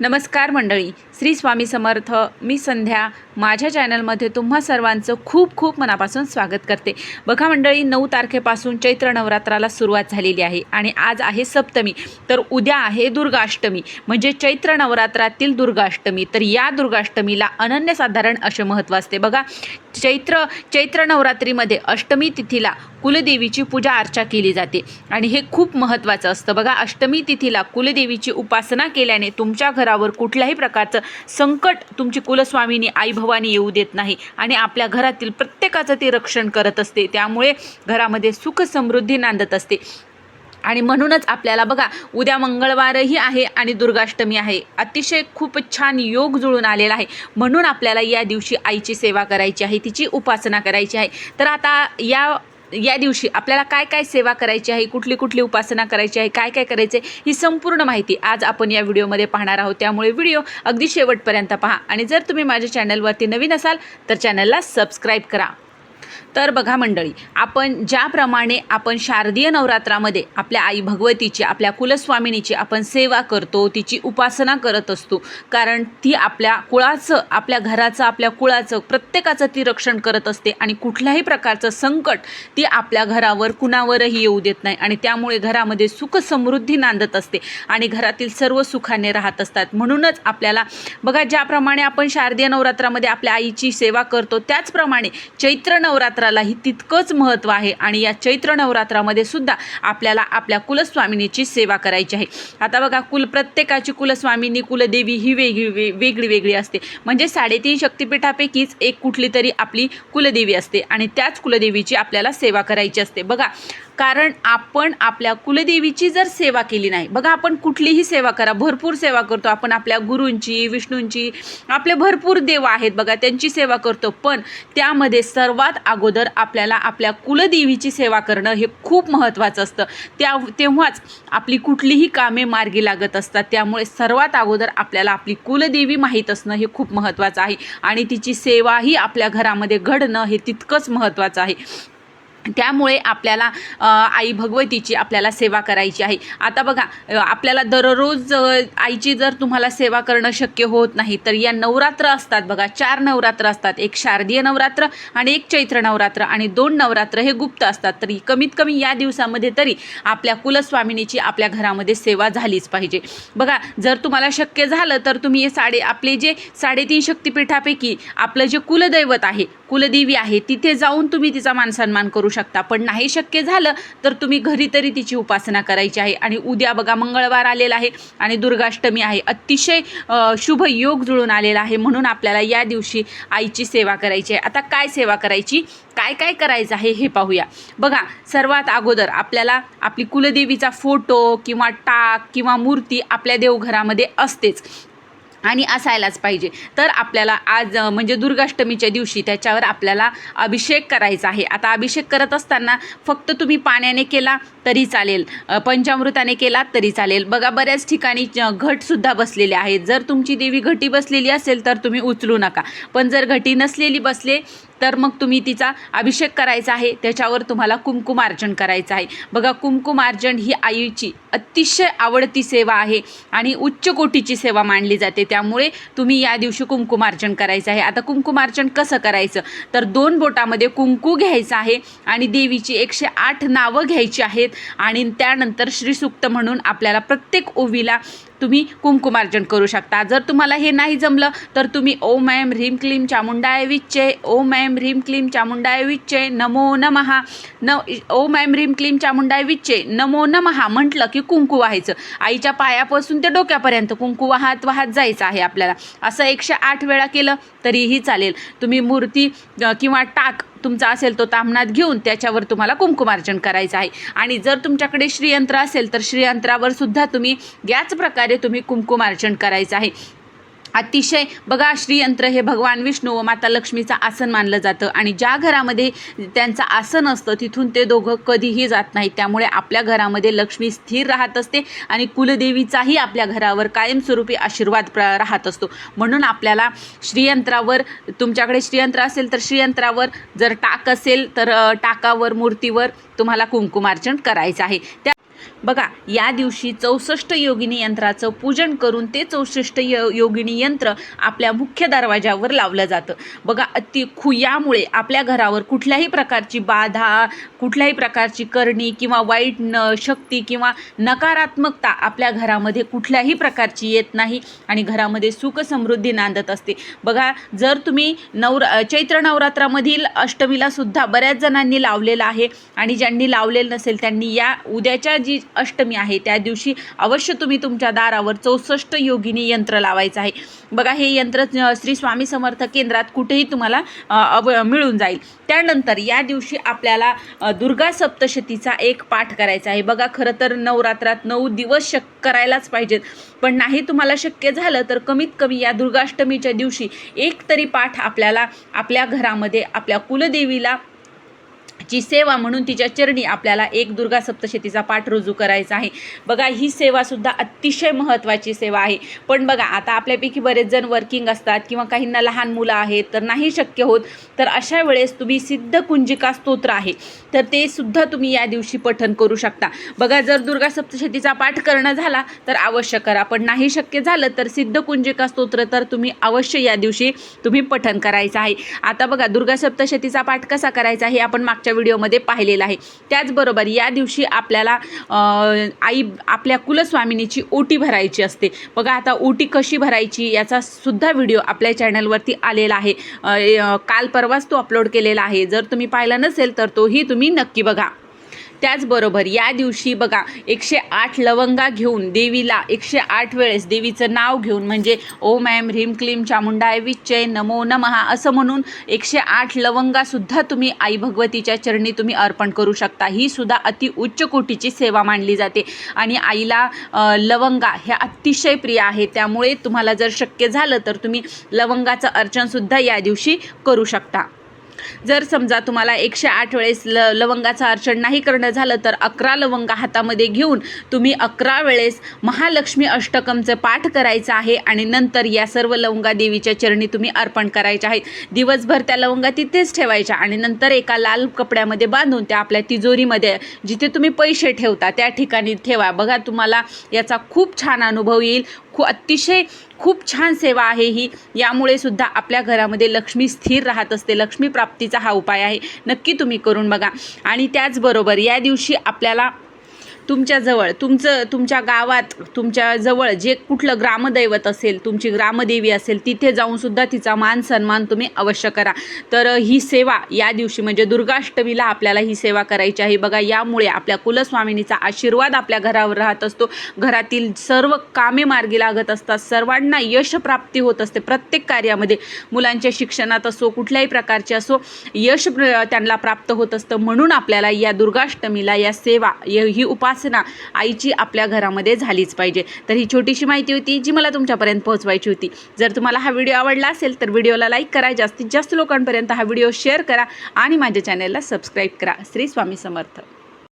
नमस्कार मंडळी. श्री स्वामी समर्थ. मी संध्या. माझ्या चॅनलमध्ये तुम्हा सर्वांचं खूप खूप मनापासून स्वागत करते. बघा मंडळी नऊ तारखेपासून चैत्र नवरात्राला सुरुवात झालेली आहे आणि आज आहे सप्तमी. तर उद्या आहे दुर्गाष्टमी. म्हणजे चैत्र नवरात्रातील दुर्गाष्टमी. तर या दुर्गाष्टमीला अनन्यसाधारण असे महत्त्व असते. बघा चैत्र चैत्र नवरात्रीमध्ये अष्टमी तिथीला कुलदेवीची पूजा अर्चा केली जाते. आणि हे खूप महत्त्वाचं असतं. बघा अष्टमी तिथीला कुलदेवीची उपासना केल्याने तुमच्या घरावर कुठल्याही प्रकारचं संकट तुमची कुलस्वामिनी आई भवानी येऊ देत नाही आणि आपल्या घरातील प्रत्येकाचं ती रक्षण करत असते. त्यामुळे घरामध्ये सुख समृद्धी नांदत असते. आणि म्हणूनच आपल्याला बघा उद्या मंगळवारही आहे आणि दुर्गाष्टमी आहे. अतिशय खूप छान योग जुळून आलेला आहे. म्हणून आपल्याला या दिवशी आईची सेवा करायची आहे तिची उपासना करायची आहे. तर आता या या दिवशी आपल्याला काय काय सेवा करायची आहे कुठली कुठली उपासना करायची आहे काय काय करायचे ही संपूर्ण माहिती आज आपण या व्हिडिओमध्ये पाहणार आहोत. त्यामुळे व्हिडिओ अगदी शेवटपर्यंत पहा. आणि जर तुम्ही माझ्या चॅनलवरती नवीन असाल तर चॅनलला सबस्क्राईब करा. तर बघा मंडळी आपण ज्याप्रमाणे आपण शारदीय नवरात्रामध्ये आपल्या आई भगवतीची आपल्या कुलस्वामिनीची आपण सेवा करतो तिची उपासना करत असतो कारण ती आपल्या कुळाचं आपल्या घराचं आपल्या कुळाचं प्रत्येकाचं ती रक्षण करत असते आणि कुठल्याही प्रकारचं संकट ती आपल्या घरावर कुणावरही येऊ देत नाही आणि त्यामुळे घरामध्ये सुख समृद्धी नांदत असते आणि घरातील सर्व सुखाने राहत असतात. म्हणूनच आपल्याला बघा ज्याप्रमाणे आपण शारदीय नवरात्रामध्ये आपल्या आईची सेवा करतो त्याचप्रमाणे चैत्र नवरात्रालाही तितकंच महत्त्व आहे आणि या चैत्र नवरात्रामध्ये सुद्धा आपल्याला आपल्या कुलस्वामिनीची सेवा करायची आहे. आता बघा कुल प्रत्येकाची कुलस्वामिनी कुलदेवी ही वेगळी वे वेगळी वेगळी असते. म्हणजे साडेतीन शक्तिपीठापैकीच एक कुठली तरी आपली कुलदेवी असते आणि त्याच कुलदेवीची आपल्याला सेवा करायची असते. बघा कारण आपण आपल्या कुलदेवीची जर सेवा केली नाही बघा आपण कुठलीही सेवा करा भरपूर सेवा करतो आपण आपल्या गुरूंची विष्णूंची आपले भरपूर देव आहेत बघा त्यांची सेवा करतो पण त्यामध्ये सर्वात अगोदर आपल्याला आपल्या कुलदेवीची सेवा करणं हे खूप महत्त्वाचं असतं. त्या तेव्हाच आपली कुठलीही कामे मार्गी लागत असतात. त्यामुळे सर्वात अगोदर आपल्याला आपली कुलदेवी माहीत असणं हे खूप महत्त्वाचं आहे आणि तिची सेवाही आपल्या घरामध्ये घडणं हे तितकंच महत्त्वाचं आहे. त्यामुळे आपल्याला आई भगवतीची आपल्याला सेवा करायची आहे. आता बघा आपल्याला दररोज आईची जर तुम्हाला सेवा करणं शक्य होत नाही तर या नवरात्र असतात बघा. चार नवरात्र असतात. एक शारदीय नवरात्र आणि एक चैत्र नवरात्र आणि दोन नवरात्र हे गुप्त असतात. तरी कमीत कमी या दिवसामध्ये तरी आपल्या कुलस्वामिनीची आपल्या घरामध्ये सेवा झालीच पाहिजे. बघा जर तुम्हाला शक्य झालं तर तुम्ही हे साडे आपले जे साडेतीन शक्तिपीठापैकी आपलं जे कुलदैवत आहे कुलदेवी आहे तिथे जाऊन तुम्ही तिचा मानसन्मान करू शकता. पण नाही शक्य झालं तर तुम्ही घरी तरी तिची उपासना करायची आहे. आणि उद्या बघा मंगळवार आलेला आहे आणि दुर्गाष्टमी आहे. अतिशय शुभ योग जुळून आलेला आहे. म्हणून आपल्याला या दिवशी आईची सेवा करायची आहे. आता काय सेवा करायची? काय काय करायचं आहे हे पाहूया. बघा सर्वात अगोदर आपल्याला आपली कुलदेवीचा फोटो किंवा टाक किंवा मूर्ती आपल्या देवघरामध्ये असतेच. आणि असायलाच पाहिजे. तर आपल्याला आज म्हणजे दुर्गाष्टमीच्या दिवशी त्याच्यावर आपल्याला अभिषेक करायचा आहे. आता अभिषेक करत असताना फक्त तुम्ही पाण्याने केला तरी चालेल. पंचामृताने केला तरी चालेल. बघा बऱ्याच ठिकाणी घटसुद्धा बसलेले आहेत. जर तुमची देवी घटी बसलेली असेल तर तुम्ही उचलू नका. पण जर घटी नसलेली बसले तर मग तुम्ही तिचा अभिषेक करायचा आहे त्याच्यावर तुम्हाला कुंकुमार्जन करायचं आहे. बघा कुंकुमार्जन ही आईची अतिशय आवडती सेवा आहे आणि उच्च कोटीची सेवा मानली जाते. त्यामुळे तुम्ही या दिवशी कुंकुमार्जन करायचं आहे. आता कुंकुमार्जन कसं करायचं? तर दोन बोटामध्ये कुंकू घ्यायचं आहे आणि देवीची एकशे आठ नावं घ्यायची आहेत आणि त्यानंतर श्रीसुक्त म्हणून आपल्याला प्रत्येक ओवीला तुम्ही कुंकुमार्जन करू शकता. जर तुम्हाला हे नाही जमलं तर तुम्ही ओम ऐम ह्रीम क्लीम चामुंडाय विच्चे ओम ऐम ह्रीम क्लीम चामुंडाय विच्चे नमो नमहा न ओम ऐम ह्रीम क्लीम चामुंडाय विच्चे नमो नमहा म्हटलं की कुंकू व्हायचं. आईच्या पायापासून ते डोक्यापर्यंत कुंकू वाहत वाहत जायचं आहे आपल्याला. असं एकशे आठ वेळा केलं तरीही चालेल. तुम्ही मूर्ती किंवा टाक तुमचा असेल तो तामणात घेऊन त्याच्यावर तुम्हाला कुंकुमार्जन करायचं आहे. आणि जर तुमच्याकडे श्रीयंत्र असेल तर श्रीयंत्रावर सुद्धा तुम्ही याच प्रकारे तुम्ही कुंकुमार्जन करायचं आहे. अतिशय बघा श्रीयंत्र हे भगवान विष्णू व माता लक्ष्मीचं आसन मानलं जातं. आणि ज्या घरामध्ये त्यांचं आसन असतं तिथून ते दोघं कधीही जात नाही त्यामुळे आपल्या घरामध्ये लक्ष्मी स्थिर राहत असते आणि कुलदेवीचाही आपल्या घरावर कायमस्वरूपी आशीर्वाद प्र राहत असतो. म्हणून आपल्याला श्रीयंत्रावर तुमच्याकडे श्रीयंत्र असेल तर श्रीयंत्रावर जर टाक असेल तर टाकावर मूर्तीवर तुम्हाला कुंकुमार्चन करायचं आहे. त्या बघा या दिवशी चौसष्ट योगिनी यंत्राचं पूजन करून ते चौसष्ट य योगिनी यंत्र आपल्या मुख्य दरवाजावर लावलं जातं. बघा अति खू यामुळे आपल्या घरावर कुठल्याही प्रकारची बाधा कुठल्याही प्रकारची करणी किंवा वाईट न शक्ती किंवा नकारात्मकता आपल्या घरामध्ये कुठल्याही प्रकारची येत नाही आणि घरामध्ये सुख समृद्धी नांदत असते. बघा जर तुम्ही नवरा चैत्र नवरात्रामधील अष्टमीला सुद्धा बऱ्याच जणांनी लावलेलं आहे आणि ज्यांनी लावलेलं नसेल त्यांनी या उद्याच्या जी अष्टमी आहे. त्या दिवशी अवश्य तुम्ही तुमच्या दारावर चौसष्ट योगिनी यंत्र लावायचं आहे. बघा हे यंत्र श्री स्वामी समर्थ केंद्रात कुठेही तुम्हाला अव मिळून जाईल. त्यानंतर या दिवशी आपल्याला दुर्गा सप्तशतीचा एक पाठ करायचा आहे. बघा खरं तर नवरात्रात नऊ दिवस शक करायलाच पाहिजेत. पण नाही तुम्हाला शक्य झालं तर कमीत कमी या दुर्गाष्टमीच्या दिवशी एक तरी पाठ आपल्याला आपल्या घरामध्ये आपल्या कुलदेवीला ची सेवा म्हणून तिच्या चरणी आपल्याला एक दुर्गा सप्तशतीचा पाठ रुजू करायचा आहे. बघा ही सेवासुद्धा अतिशय महत्त्वाची सेवा आहे. पण बघा आता आपल्यापैकी बरेच जण वर्किंग असतात किंवा काहींना लहान मुलं आहेत तर नाही शक्य होत. तर अशा वेळेस तुम्ही सिद्ध कुंजिका स्तोत्र आहे. तर ते सुद्धा तुम्ही या दिवशी पठन करू शकता. बघा जर दुर्गा सप्तशतीचा पाठ करणं झाला तर अवश्य करा. पण नाही शक्य झालं तर सिद्ध कुंजिका स्तोत्र तर तुम्ही अवश्य या दिवशी तुम्ही पठन करायचं आहे. आता बघा दुर्गा सप्तशतीचा पाठ कसा करायचा हे आपण मागच्या व्हिडिओमध्ये पाहिलेलं आहे. त्याचबरोबर या दिवशी आपल्याला आई आपल्या कुलस्वामिनीची ओटी भरायची असते. बघा आता ओटी कशी भरायची याचा सुद्धा व्हिडिओ आपल्या चॅनलवरती आलेला आहे. काल परवाच तो अपलोड केलेला आहे. जर तुम्ही पाहिला नसेल तर तोही तुम्ही नक्की बघा. त्याचबरोबर या दिवशी बघा एकशे आठ लवंगा घेऊन देवीला एकशे आठ वेळेस देवीचं नाव घेऊन म्हणजे ओम ॲम ह्रीम क्लीम चामुंडाय विच्चय नमो नमहा असं म्हणून एकशे आठ लवंगासुद्धा तुम्ही आई भगवतीच्या चरणी तुम्ही अर्पण करू शकता. ही सुद्धा अति उच्च कोटीची सेवा मानली जाते. आणि आईला लवंगा ह्या अतिशय प्रिय आहे त्यामुळे तुम्हाला जर शक्य झालं तर तुम्ही लवंगाचं अर्चनसुद्धा या दिवशी करू शकता. जर समजा तुम्हाला एकशे आठ वेळेस ल लवंगाचं अर्चन नाही करणं झालं तर अकरा लवंगा हातामध्ये घेऊन तुम्ही अकरा वेळेस महालक्ष्मी अष्टकमचं पाठ करायचं आहे आणि नंतर या सर्व लवंगा देवीच्या चरणी तुम्ही अर्पण करायच्या आहेत. दिवसभर त्या लवंगा तिथेच ठेवायच्या आणि नंतर एका लाल कपड्यामध्ये बांधून त्या आपल्या तिजोरीमध्ये जिथे तुम्ही पैसे ठेवता त्या ठिकाणी ठेवा. बघा तुम्हाला याचा खूप छान अनुभव येईल. खूप अतिशय खूप छान सेवा आहे ही. यामुळे सुद्धा आपल्या घरामध्ये लक्ष्मी स्थिर राहत असते. लक्ष्मी प्राप्तीचा हा उपाय आहे. नक्की तुम्ही करून बघा. आणि त्याचबरोबर या दिवशी आपल्याला तुमच्याजवळ तुमचं तुमच्या गावात तुमच्या जवळ जे कुठलं ग्रामदैवत असेल तुमची ग्रामदेवी असेल तिथे जाऊनसुद्धा तिचा मान सन्मान तुम्ही अवश्य करा. तर ही सेवा या दिवशी म्हणजे दुर्गाष्टमीला आपल्याला ही सेवा करायची आहे. बघा यामुळे आपल्या कुलस्वामिनीचा आशीर्वाद आपल्या घरावर राहत असतो. घरातील सर्व कामे मार्गी लागत असतात. सर्वांना यशप्राप्ती होत असते. प्रत्येक कार्यामध्ये मुलांच्या शिक्षणात असो कुठल्याही प्रकारचे असो यश त्यांना प्राप्त होत असतं. म्हणून आपल्याला या दुर्गाष्टमीला या सेवा य- ही उपासना आईची आपल्या घरामध्ये झालीच पाहिजे. तर ही छोटीशी माहिती होती जी मला तुमच्यापर्यंत पोहोचवायची होती. जर तुम्हाला हा व्हिडिओ आवडला असेल तर व्हिडिओला लाईक करा जास्तीत जास्त लोकांपर्यंत हा व्हिडिओ शेअर करा आणि माझ्या चॅनलला सबस्क्राईब करा. श्री स्वामी समर्थ.